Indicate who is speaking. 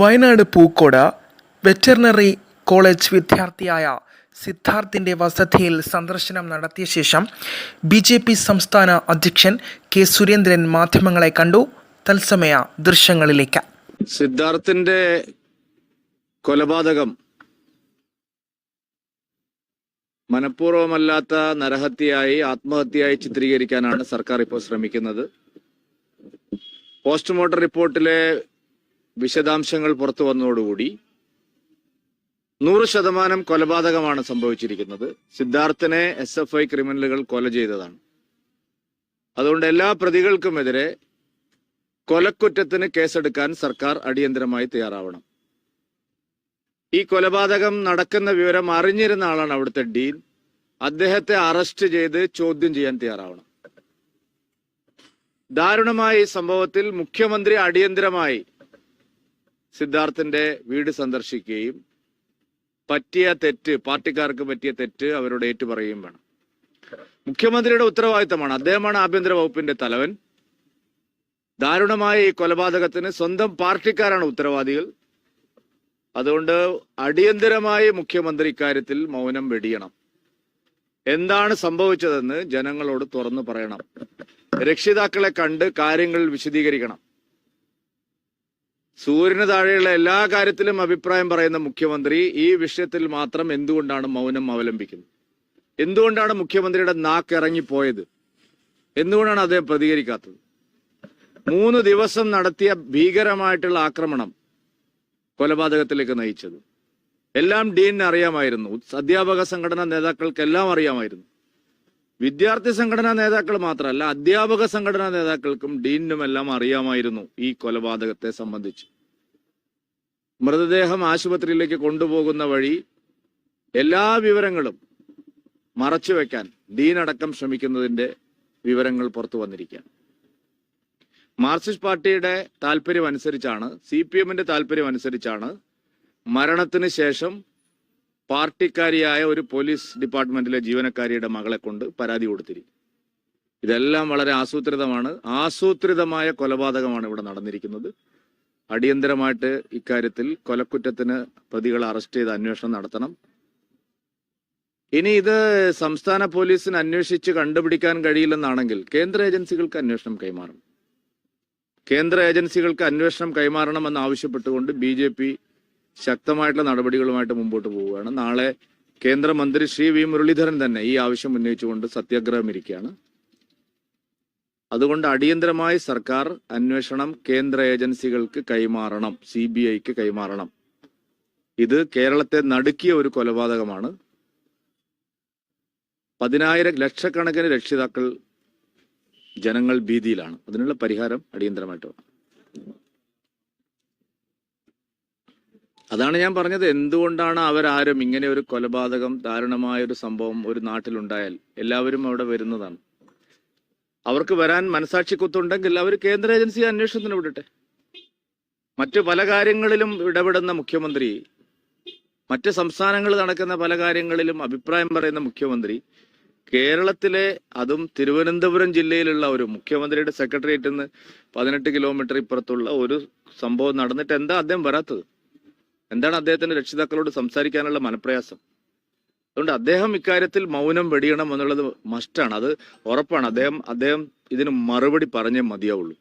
Speaker 1: Wayanad Pookode veterinary college വിദ്യാർത്ഥിയായ സിദ്ധാർത്ഥിന്റെ വസതിയിൽ സന്ദർശനം നടത്തിയ ശേഷം ബി ജെ പി സംസ്ഥാന അധ്യക്ഷൻ കെ സുരേന്ദ്രൻ മാധ്യമങ്ങളെ കണ്ടു. തത്സമയ ദൃശ്യങ്ങളിലേക്ക്.
Speaker 2: സിദ്ധാർത്ഥിന്റെ കൊലപാതകം മനഃപൂർവമല്ലാത്ത നരഹത്യയായി ആത്മഹത്യയായി ചിത്രീകരിക്കാനാണ് സർക്കാർ ഇപ്പോൾ ശ്രമിക്കുന്നത്. പോസ്റ്റ്മോർട്ടം റിപ്പോർട്ടിലെ വിശദാംശങ്ങൾ പുറത്തു വന്നതോടുകൂടി നൂറ് ശതമാനം കൊലപാതകമാണ് സംഭവിച്ചിരിക്കുന്നത്. സിദ്ധാർത്ഥനെ എസ് എഫ് ഐ ക്രിമിനലുകൾ കൊല ചെയ്തതാണ്. അതുകൊണ്ട് എല്ലാ പ്രതികൾക്കുമെതിരെ കൊലക്കുറ്റത്തിന് കേസെടുക്കാൻ സർക്കാർ അടിയന്തരമായി തയ്യാറാവണം. ഈ കൊലപാതകം നടക്കുന്ന വിവരം അറിഞ്ഞിരുന്ന ആളാണ് അവിടുത്തെ ഡീൻ. അദ്ദേഹത്തെ അറസ്റ്റ് ചെയ്ത് ചോദ്യം ചെയ്യാൻ തയ്യാറാവണം. ദാരുണമായ ഈ സംഭവത്തിൽ മുഖ്യമന്ത്രി അടിയന്തരമായി സിദ്ധാർത്ഥിന്റെ വീട് സന്ദർശിക്കുകയും പറ്റിയ തെറ്റ് പാർട്ടിക്കാർക്ക് പറ്റിയ തെറ്റ് അവരോട് ഏറ്റുപറയുകയും വേണം. മുഖ്യമന്ത്രിയുടെ ഉത്തരവാദിത്തമാണ്. അദ്ദേഹമാണ് ആഭ്യന്തര വകുപ്പിന്റെ തലവൻ. ദാരുണമായ ഈ കൊലപാതകത്തിന് സ്വന്തം പാർട്ടിക്കാരാണ് ഉത്തരവാദികൾ. അതുകൊണ്ട് അടിയന്തരമായി മുഖ്യമന്ത്രി ഇക്കാര്യത്തിൽ മൗനം വെടിയണം. എന്താണ് സംഭവിച്ചതെന്ന് ജനങ്ങളോട് തുറന്നു പറയണം. രക്ഷിതാക്കളെ കണ്ട് കാര്യങ്ങൾ വിശദീകരിക്കണം. സൂര്യന് താഴെയുള്ള എല്ലാ കാര്യത്തിലും അഭിപ്രായം പറയുന്ന മുഖ്യമന്ത്രി ഈ വിഷയത്തിൽ മാത്രം എന്തുകൊണ്ടാണ് മൗനം അവലംബിക്കുന്നത്? എന്തുകൊണ്ടാണ് മുഖ്യമന്ത്രിയുടെ നാക്ക് ഇറങ്ങിപ്പോയത്? എന്തുകൊണ്ടാണ് അദ്ദേഹം പ്രതികരിക്കാത്തത്? മൂന്ന് ദിവസം നടത്തിയ ഭീകരമായിട്ടുള്ള ആക്രമണം കൊലപാതകത്തിലേക്ക് നയിച്ചത്. എല്ലാം ഡീനിന് അറിയാമായിരുന്നു. അധ്യാപക സംഘടനാ നേതാക്കൾക്കെല്ലാം അറിയാമായിരുന്നു. വിദ്യാർത്ഥി സംഘടനാ നേതാക്കൾ മാത്രമല്ല അധ്യാപക സംഘടനാ നേതാക്കൾക്കും ഡീനിനും എല്ലാം അറിയാമായിരുന്നു ഈ കൊലപാതകത്തെ സംബന്ധിച്ച്. മൃതദേഹം ആശുപത്രിയിലേക്ക് കൊണ്ടുപോകുന്ന വഴി എല്ലാ വിവരങ്ങളും മറച്ചു വെക്കാൻ ഡീൻ അടക്കം ശ്രമിക്കുന്നതിന്റെ വിവരങ്ങൾ പുറത്തു വന്നിരിക്കുകയാണ്. മാർക്സിസ്റ്റ് പാർട്ടിയുടെ താല്പര്യം അനുസരിച്ചാണ് സി പി എമ്മിന്റെ താല്പര്യം അനുസരിച്ചാണ് മരണത്തിന് ശേഷം പാർട്ടിക്കാരിയായ ഒരു പോലീസ് ഡിപ്പാർട്ട്മെന്റിലെ ജീവനക്കാരിയുടെ മകളെ കൊണ്ട് പരാതി കൊടുത്തിരിക്കും. ഇതെല്ലാം വളരെ ആസൂത്രിതമാണ്. ആസൂത്രിതമായ കൊലപാതകമാണ് ഇവിടെ നടന്നിരിക്കുന്നത്. അടിയന്തരമായിട്ട് ഇക്കാര്യത്തിൽ കൊലക്കുറ്റത്തിന് പ്രതികളെ അറസ്റ്റ് ചെയ്ത് അന്വേഷണം നടത്തണം. ഇനി ഇത് സംസ്ഥാന പോലീസിന് അന്വേഷിച്ച് കണ്ടുപിടിക്കാൻ കഴിയില്ലെന്നാണെങ്കിൽ കേന്ദ്ര ഏജൻസികൾക്ക് അന്വേഷണം കൈമാറും. കേന്ദ്ര ഏജൻസികൾക്ക് അന്വേഷണം കൈമാറണമെന്ന് ആവശ്യപ്പെട്ടുകൊണ്ട് ബി ശക്തമായിട്ടുള്ള നടപടികളുമായിട്ട് മുമ്പോട്ട് പോവുകയാണ്. നാളെ കേന്ദ്രമന്ത്രി ശ്രീ വി മുരളീധരൻ തന്നെ ഈ ആവശ്യം ഉന്നയിച്ചുകൊണ്ട് സത്യാഗ്രഹം ഇരിക്കുകയാണ്. അതുകൊണ്ട് അടിയന്തരമായി സർക്കാർ അന്വേഷണം കേന്ദ്ര ഏജൻസികൾക്ക് കൈമാറണം സി ബി ഐക്ക് കൈമാറണം. ഇത് കേരളത്തെ നടുക്കിയ ഒരു കൊലപാതകമാണ്. പതിനായിരം ലക്ഷക്കണക്കിന് രക്ഷിതാക്കൾ ജനങ്ങൾ ഭീതിയിലാണ്. അതിനുള്ള പരിഹാരം അടിയന്തരമായിട്ട് വേണം. അതാണ് ഞാൻ പറഞ്ഞത്. എന്തുകൊണ്ടാണ് അവരാരും ഇങ്ങനെ ഒരു കൊലപാതകം ദാരുണമായ ഒരു സംഭവം ഒരു നാട്ടിലുണ്ടായാൽ? എല്ലാവരും അവിടെ വരുന്നതാണ്. അവർക്ക് വരാൻ മനസാക്ഷി കുത്തുണ്ടെങ്കിൽ അവർ കേന്ദ്ര ഏജൻസി അന്വേഷണത്തിന് വിടട്ടെ. മറ്റു പല കാര്യങ്ങളിലും ഇടപെടുന്ന മുഖ്യമന്ത്രി മറ്റ് സംസ്ഥാനങ്ങളിൽ നടക്കുന്ന പല കാര്യങ്ങളിലും അഭിപ്രായം പറയുന്ന മുഖ്യമന്ത്രി കേരളത്തിലെ അതും തിരുവനന്തപുരം ജില്ലയിലുള്ള ഒരു മുഖ്യമന്ത്രിയുടെ സെക്രട്ടേറിയറ്റിൽ നിന്ന് പതിനെട്ട് കിലോമീറ്റർ ഇപ്പുറത്തുള്ള ഒരു സംഭവം നടന്നിട്ട് എന്താ അദ്ദേഹം വരാത്തത്? എന്താണ് അദ്ദേഹത്തിന്റെ രക്ഷിതാക്കളോട് സംസാരിക്കാനുള്ള മനപ്രയാസം? അതുകൊണ്ട് അദ്ദേഹം ഇക്കാര്യത്തിൽ മൗനം വെടിയണം എന്നുള്ളത് മസ്റ്റാണ് അത് ഉറപ്പാണ്. അദ്ദേഹം അദ്ദേഹം ഇതിന് മറുപടി പറഞ്ഞേ മതിയാവുള്ളൂ.